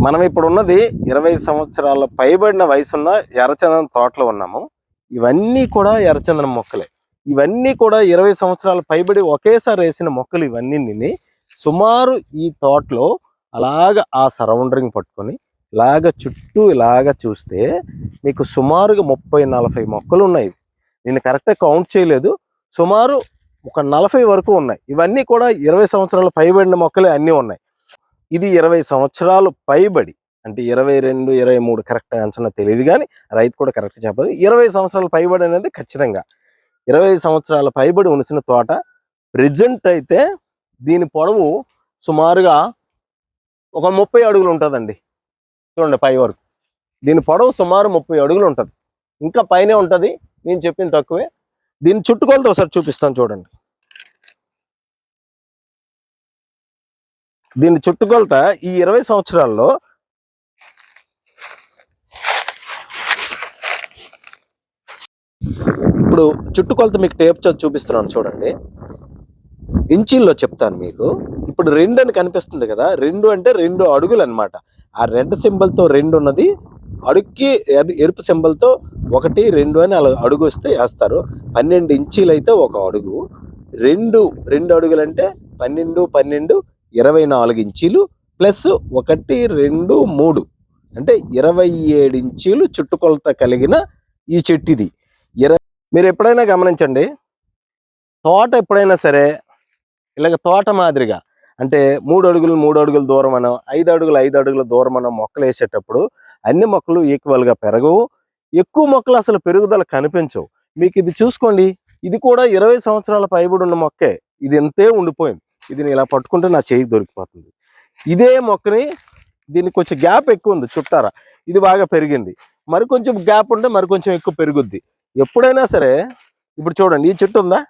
మనం ఇప్పుడు ఉన్నది ఇరవై సంవత్సరాల పైబడిన వయసున్న ఎర్రచందనం తోటలో ఉన్నాము. ఇవన్నీ కూడా ఎర్రచందనం మొక్కలే. ఇవన్నీ కూడా ఇరవై సంవత్సరాల పైబడి ఒకేసారి వేసిన మొక్కలు ఇవన్నీ సుమారు ఈ తోటలో అలాగ ఆ సరౌండరింగ్ పట్టుకొని ఇలాగ చుట్టూ ఇలాగ చూస్తే మీకు సుమారుగా ముప్పై నలభై మొక్కలు ఉన్నాయి. నేను కరెక్ట్గా కౌంట్ చేయలేదు. సుమారు ఒక నలభై వరకు ఉన్నాయి. ఇవన్నీ కూడా ఇరవై సంవత్సరాల పైబడిన మొక్కలే అన్నీ ఉన్నాయి. ఇది ఇరవై సంవత్సరాలు పైబడి అంటే ఇరవై రెండు ఇరవై మూడు కరెక్ట్ అంచనా తెలియదు కానీ రైతు కూడా కరెక్ట్ చెప్పదు. ఇరవై సంవత్సరాల పైబడి అనేది ఖచ్చితంగా. ఇరవై సంవత్సరాల పైబడి ఉనిసిన తోట ప్రజెంట్ అయితే దీని పొడవు సుమారుగా ఒక ముప్పై అడుగులు ఉంటుందండి. చూడండి పై వరకు. దీని పొడవు సుమారు ముప్పై అడుగులు ఉంటుంది. ఇంకా పైనే ఉంటుంది. నేను చెప్పింది తక్కువే. దీని చుట్టుకొలతో ఒకసారి చూపిస్తాను చూడండి. దీని చుట్టుకొలత ఈ ఇరవై సంవత్సరాల్లో ఇప్పుడు చుట్టుకొలత మీకు టేప్ చదివి చూపిస్తున్నాను చూడండి. ఇంచీల్లో చెప్తాను మీకు. ఇప్పుడు రెండు అని కనిపిస్తుంది కదా రెండు అంటే రెండు అడుగులు అన్నమాట. ఆ రెడ్ సింబల్తో రెండు ఉన్నది అడుక్కి ఎరుపు సింబల్తో ఒకటి రెండు అని అలా అడుగు వస్తే వేస్తారు. పన్నెండు ఇంచీలు అయితే ఒక అడుగు. రెండు రెండు అడుగులు అంటే పన్నెండు పన్నెండు ఇరవై నాలుగు ఇంచీలు ప్లస్ ఒకటి రెండు మూడు. అంటే ఇరవై ఏడు ఇంచీలు చుట్టుకొలత కలిగిన ఈ చెట్టు ఇది ఇరవై మీరు ఎప్పుడైనా గమనించండి తోట ఎప్పుడైనా సరే ఇలాగ తోట మాదిరిగా అంటే మూడు అడుగులు మూడు అడుగుల దూరం అనో ఐదు అడుగులు ఐదు అడుగుల దూరం అనో మొక్కలు వేసేటప్పుడు అన్ని మొక్కలు ఈక్వల్గా పెరగవు. ఎక్కువ మొక్కలు అసలు పెరుగుదల కనిపించవు. మీకు ఇది చూసుకోండి ఇది కూడా ఇరవై సంవత్సరాల పైబడి ఉన్న మొక్కే. ఇది ఎంతే ఉండిపోయింది. ఇది నేను ఇలా పట్టుకుంటే నా చేయి దొరికిపోతుంది. ఇదే మొక్కని దీనికి కొంచెం గ్యాప్ ఎక్కువ ఉంది చుట్టారా. ఇది బాగా పెరిగింది. మరి కొంచెం గ్యాప్ ఉంటే మరి కొంచెం ఎక్కువ పెరుగుద్ది. ఎప్పుడైనా సరే ఇప్పుడు చూడండి ఈ చెట్టు ఉందా?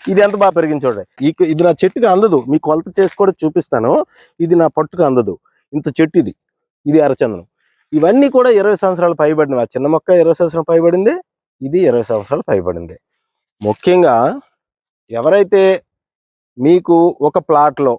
ఇది ఎంత బాగా పెరిగింది చూడండి. ఈ ఇది నా చెట్టుకి అందదు. మీ కొలత చేసి కూడా చూపిస్తాను. ఇది నా పట్టుకు అందదు. ఇంత చెట్టు ఇది. ఇది అరచందనం ఇవన్నీ కూడా ఇరవై సంవత్సరాలు పైబడినవి ఆ చిన్న మొక్క ఇరవై సంవత్సరాలు పైబడింది. ఇది ఇరవై సంవత్సరాలు పైబడింది. ముఖ్యంగా ఎవరైతే మీకు ఒక ప్లాట్లో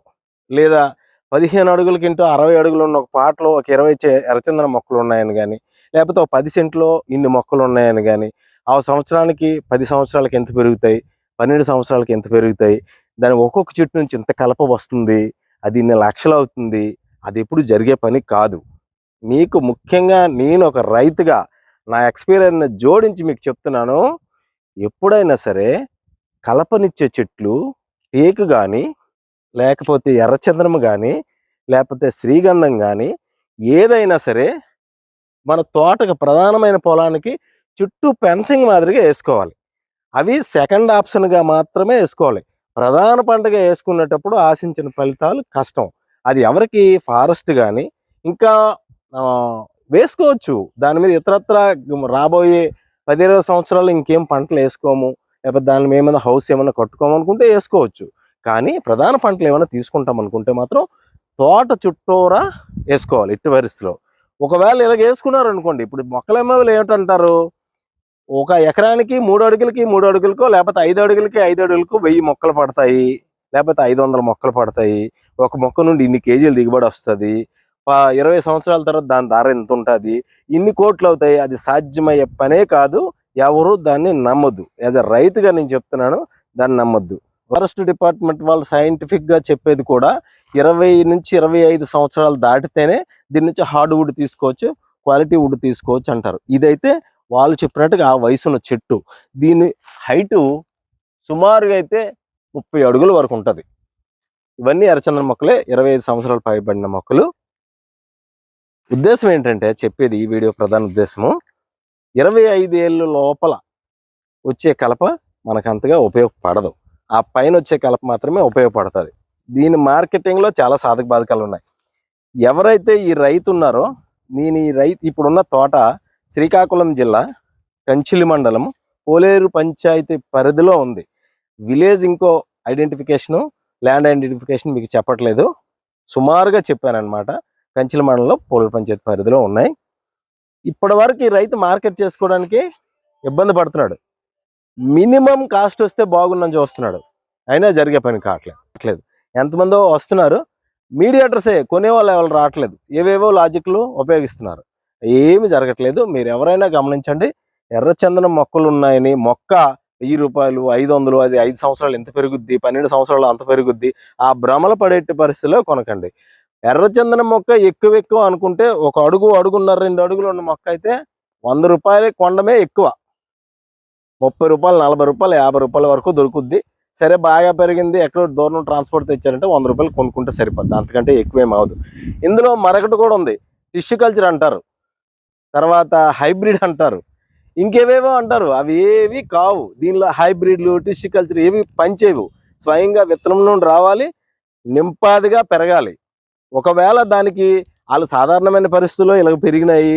లేదా పదిహేను అడుగులకి ఇంటూ అరవై అడుగులు ఉన్న ఒక ప్లాట్లో ఒక ఇరవై ఎర్రచందన మొక్కలు ఉన్నాయని కానీ లేకపోతే ఒక పది సెంట్లో ఇన్ని మొక్కలు ఉన్నాయని కానీ ఆ సంవత్సరానికి పది సంవత్సరాలకి ఎంత పెరుగుతాయి? పన్నెండు సంవత్సరాలకి ఎంత పెరుగుతాయి? దాని ఒక్కొక్క చెట్టు నుంచి ఎంత కలప వస్తుంది? అది ఇన్ని లక్షలు అవుతుంది? అది ఎప్పుడు జరిగే పని కాదు. మీకు ముఖ్యంగా నేను ఒక రైతుగా నా ఎక్స్పీరియన్స్ జోడించి మీకు చెప్తున్నాను. ఎప్పుడైనా సరే కలపనిచ్చే చెట్లు టేకు కానీ లేకపోతే ఎర్రచంద్రము కానీ లేకపోతే శ్రీగంధం కానీ ఏదైనా సరే మన తోటకు ప్రధానమైన పొలానికి చుట్టూ పెన్సింగ్ మాదిరిగా వేసుకోవాలి. అవి సెకండ్ ఆప్షన్గా మాత్రమే వేసుకోవాలి. ప్రధాన పంటగా వేసుకునేటప్పుడు ఆశించిన ఫలితాలు కష్టం. అది ఎవరికి? ఫారెస్ట్ కానీ ఇంకా వేసుకోవచ్చు. దాని మీద ఇతరత్ర రాబోయే పది ఇరవై సంవత్సరాలు ఇంకేం పంటలు వేసుకోము. లేకపోతే దాని మీద హౌస్ ఏమైనా కట్టుకోమనుకుంటే వేసుకోవచ్చు. కానీ ప్రధాన పంటలు ఏమైనా తీసుకుంటాం అనుకుంటే మాత్రం తోట చుట్టూరా వేసుకోవాలి ఇట్టి పరిస్థితిలో ఒకవేళ ఇలాగ వేసుకున్నారు అనుకోండి ఇప్పుడు మొక్కలు ఎమ్మలు ఏమిటంటారు? ఒక ఎకరానికి మూడు అడుగులకి మూడు అడుగులకో లేకపోతే ఐదు అడుగులకి ఐదు అడుగులకు వెయ్యి మొక్కలు పడతాయి. లేకపోతే ఐదు వందల మొక్కలు పడతాయి. ఒక మొక్క నుండి ఇన్ని కేజీలు దిగుబడి వస్తుంది. ఇరవై సంవత్సరాల తర్వాత దాని ధర ఎంత ఉంటుంది ఇన్ని కోట్లు అవుతాయి. అది సాధ్యమయ్యే పనే కాదు. ఎవరు దాన్ని నమ్మొద్దు యాజ్ అ రైతుగా నేను చెప్తున్నాను దాన్ని నమ్మొద్దు. ఫారెస్ట్ డిపార్ట్మెంట్ వాళ్ళు సైంటిఫిక్గా చెప్పేది కూడా ఇరవై నుంచి ఇరవై ఐదు సంవత్సరాలు దాటితేనే దీని నుంచి హార్డ్ వుడ్ తీసుకోవచ్చు క్వాలిటీ వుడ్ తీసుకోవచ్చు అంటారు. ఇదైతే వాళ్ళు చెప్పినట్టుగా ఆ వయసున్న చెట్టు. దీని హైటు సుమారుగా అయితే ముప్పై అడుగుల వరకు ఉంటుంది. ఇవన్నీ ఎర్రచందన మొక్కలే ఇరవై ఐదు సంవత్సరాలు పైబడిన మొక్కలు. ఉద్దేశం ఏంటంటే చెప్పేది ఈ వీడియో ప్రధాన ఉద్దేశము. ఇరవై ఐదు లోపల వచ్చే కలప మనకు అంతగా ఉపయోగపడదు. ఆ పైన వచ్చే కలప మాత్రమే ఉపయోగపడుతుంది. దీని మార్కెటింగ్లో చాలా సాధక బాధకాలు ఉన్నాయి ఎవరైతే ఈ రైతు ఉన్నారో నేను ఈ రైతు ఇప్పుడున్న తోట శ్రీకాకుళం జిల్లా కంచిలి మండలం పోలేరు పంచాయతీ పరిధిలో ఉంది. విలేజ్ ఇంకో ఐడెంటిఫికేషను ల్యాండ్ ఐడెంటిఫికేషన్ మీకు చెప్పట్లేదు. సుమారుగా చెప్పాను అనమాట కంచిల మండలంలో పోలేరు పంచాయతీ పరిధిలో ఉన్నాయి. ఇప్పటి వరకు ఈ రైతు మార్కెట్ చేసుకోవడానికి ఇబ్బంది పడుతున్నాడు. మినిమం కాస్ట్ వస్తే బాగుందని చూస్తున్నాడు. అయినా జరిగే పని కావట్లేదు. కావట్లేదు. ఎంతమందో వస్తున్నారు. మీడియేటర్సే కొనేవాళ్ళు ఎవరు రావట్లేదు. ఏవేవో లాజిక్లు ఉపయోగిస్తున్నారు. ఏమి జరగట్లేదు. మీరు ఎవరైనా గమనించండి. ఎర్రచందనం మొక్కలు ఉన్నాయని మొక్క వెయ్యి రూపాయలు ఐదు వందలు అది ఐదు సంవత్సరాలు ఎంత పెరుగుద్ది పన్నెండు సంవత్సరాలు అంత పెరుగుద్ది. ఆ భ్రమలు పడేటి పరిస్థితిలో కొనకండి. ఎర్రచందనం మొక్క ఎక్కువ ఎక్కువ అనుకుంటే ఒక అడుగు అడుగున్నర రెండు అడుగులు ఉన్న మొక్క అయితే వంద రూపాయలు కొండమే ఎక్కువ. ముప్పై రూపాయలు నలభై రూపాయలు యాభై రూపాయల వరకు దొరుకుద్ది. సరే బాగా పెరిగింది ఎక్కడో దూరం ట్రాన్స్పోర్ట్ తెచ్చారంటే వంద రూపాయలు కొనుక్కుంటే సరిపోద్ది. అంతకంటే ఎక్కువేం అవదు ఇందులో మరొకటి కూడా ఉంది. టిష్యూ కల్చర్ అంటారు. తర్వాత హైబ్రిడ్ అంటారు. ఇంకేవేవో అంటారు. అవి ఏవి కావు. దీనిలో హైబ్రిడ్లు టిష్యూ కల్చర్ ఏవి పనిచేయవు. స్వయంగా విత్తనం నుండి రావాలి. నింపాదిగా పెరగాలి. ఒకవేళ దానికి వాళ్ళు సాధారణమైన పరిస్థితుల్లో ఇలా పెరిగినాయి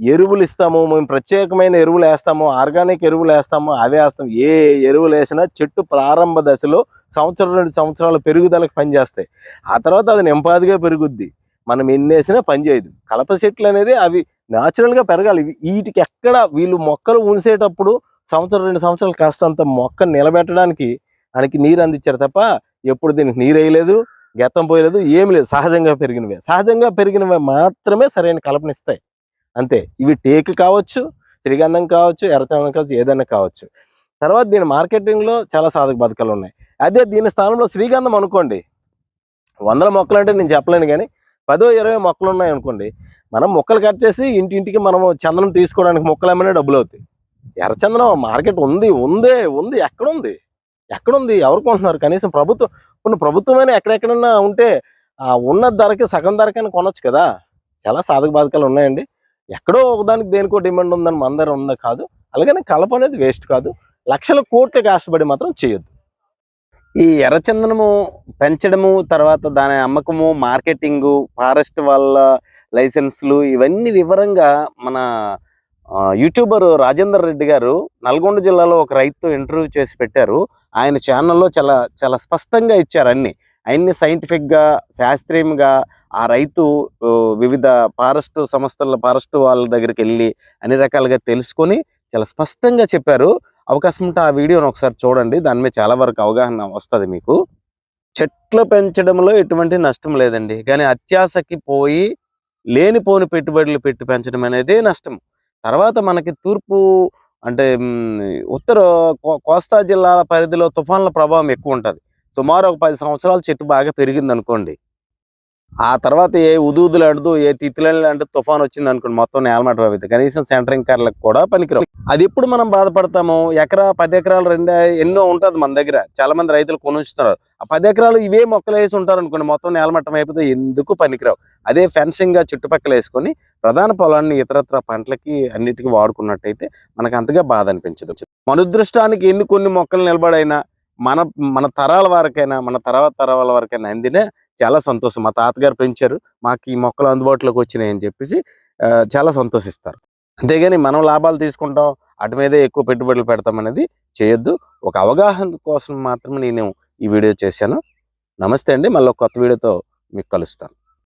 ఎరువులు ఇస్తాము మేము ప్రత్యేకమైన ఎరువులు వేస్తాము ఆర్గానిక్ ఎరువులు వేస్తాము అవే వేస్తాము ఏ ఎరువులు వేసినా చెట్టు ప్రారంభ దశలో సంవత్సరం రెండు సంవత్సరాల పెరుగుదలకు పనిచేస్తాయి ఆ తర్వాత అది నింపాదిగా పెరుగుద్ది. మనం ఎన్ని వేసినా పనిచేయదు కలప చెట్లు అనేది అవి న్యాచురల్గా పెరగాలి. వీటికి ఎక్కడ వీళ్ళు మొక్కలు ఉంచేటప్పుడు సంవత్సరం రెండు సంవత్సరాలు కాస్తంత మొక్క నిలబెట్టడానికి దానికి నీరు అందించారు తప్ప ఎప్పుడు దీనికి నీరు వేయలేదు. గెత్తం పోయలేదు ఏమి లేదు సహజంగా పెరిగినవే. సహజంగా పెరిగినవి మాత్రమే సరైన కలపనిస్తాయి అంతే. ఇవి టేక్ కావచ్చు శ్రీగంధం కావచ్చు ఎర్రచందనం కావచ్చు ఏదైనా కావచ్చు. తర్వాత దీని మార్కెటింగ్లో చాలా సాధక బతకాలు ఉన్నాయి. అదే దీని స్థానంలో శ్రీగంధం అనుకోండి. వందల మొక్కలు అంటే నేను చెప్పలేను కానీ పదో ఇరవై మొక్కలు ఉన్నాయి అనుకోండి. మనం మొక్కలు కట్ చేసి ఇంటింటికి మనము చందనం తీసుకోవడానికి మొక్కలు ఏమైనా డబ్బులు అవుతాయి. ఎర్రచందనం మార్కెట్ ఉంది ఉందే ఉంది ఎక్కడుంది? ఎక్కడుంది? ఎవరు కొంటున్నారు కనీసం ప్రభుత్వం కొన్ని ప్రభుత్వమైన ఎక్కడెక్కడన్నా ఉంటే ఆ ఉన్న ధరకి సగం ధరకైనా కొనొచ్చు కదా? చాలా సాధక బాధకాలు ఉన్నాయండి. ఎక్కడో ఒకదానికి దేనికో డిమాండ్ ఉందని మన దగ్గర ఉందా కాదు. అలాగనే కలప అనేది వేస్ట్ కాదు. లక్షల కోట్ల కష్టపడి మాత్రం చేయొద్దు. ఈ ఎర్రచందనము పెంచడము తర్వాత దాని అమ్మకము మార్కెటింగు ఫారెస్ట్ వాళ్ళ లైసెన్స్లు ఇవన్నీ వివరంగా మన యూట్యూబర్ రాజేందర్ రెడ్డి గారు నల్గొండ జిల్లాలో ఒక రైతుతో ఇంటర్వ్యూ చేసి పెట్టారు. ఆయన ఛానల్లో చాలా చాలా స్పష్టంగా ఇచ్చారు అన్ని. అన్ని సైంటిఫిక్గా శాస్త్రీయంగా ఆ రైతు వివిధ ఫారెస్ట్ సంస్థల ఫారెస్ట్ వాళ్ళ దగ్గరికి వెళ్ళి అన్ని రకాలుగా తెలుసుకొని చాలా స్పష్టంగా చెప్పారు. అవకాశం ఉంటే ఆ వీడియోని ఒకసారి చూడండి. దాని మీద చాలా వరకు అవగాహన వస్తుంది మీకు. చెట్లు పెంచడంలో ఎటువంటి నష్టం లేదండి. కానీ అత్యాశకి పోయి లేనిపోని పెట్టుబడులు పెట్టి పెంచడం అనేది నష్టం. తర్వాత మనకి తూర్పు అంటే ఉత్తర కో- కోస్తా జిల్లాల పరిధిలో తుఫాన్ల ప్రభావం ఎక్కువ ఉంటుంది. సుమారు ఒక పది సంవత్సరాలు చెట్టు బాగా పెరిగింది అనుకోండి ఆ తర్వాత ఏ ఉదూదులు అంటు ఏ తిత్తులని అంటే తుఫాన్ వచ్చింది అనుకోండి మొత్తం నేలమట అవుతుంది కనీసం సెంటరింగ్ కార్లకు కూడా పనికిరావు. అది ఎప్పుడు మనం బాధపడతాము? ఎకరా పది ఎకరాలు రెండు ఎన్నో ఉంటుంది మన దగ్గర. చాలా మంది రైతులు కొనుంచుతున్నారు. ఆ పది ఎకరాలు ఇవే మొక్కలు వేసి ఉంటారు అనుకోండి మొత్తం నేలమట్టం అయిపోతే ఎందుకు పనికిరావు? అదే ఫెన్సింగ్గా చుట్టుపక్కల వేసుకొని ప్రధాన పొలాన్ని ఇతరత్ర పంటలకి అన్నిటికీ వాడుకున్నట్టయితే మనకు అంతగా బాధ అనిపించదు. మనదృష్టానికి ఎన్ని కొన్ని మొక్కలు నిలబడైనా మన మన తరాల వరకైనా మన తర్వాత తరాల వరకైనా అందినే చాలా సంతోషం. మా తాతగారు పెంచారు. మాకు ఈ మొక్కలు అందుబాటులోకి వచ్చినాయి అని చెప్పేసి చాలా సంతోషిస్తారు. అంతేగాని మనం లాభాలు తీసుకుంటాం అటు మీదే ఎక్కువ పెట్టుబడులు పెడతాం అనేది చేయొద్దు. ఒక అవగాహన కోసం మాత్రమే నేను ఈ వీడియో చేశాను. నమస్తే అండి. మళ్ళీ కొత్త వీడియోతో మీకు కలుస్తాను.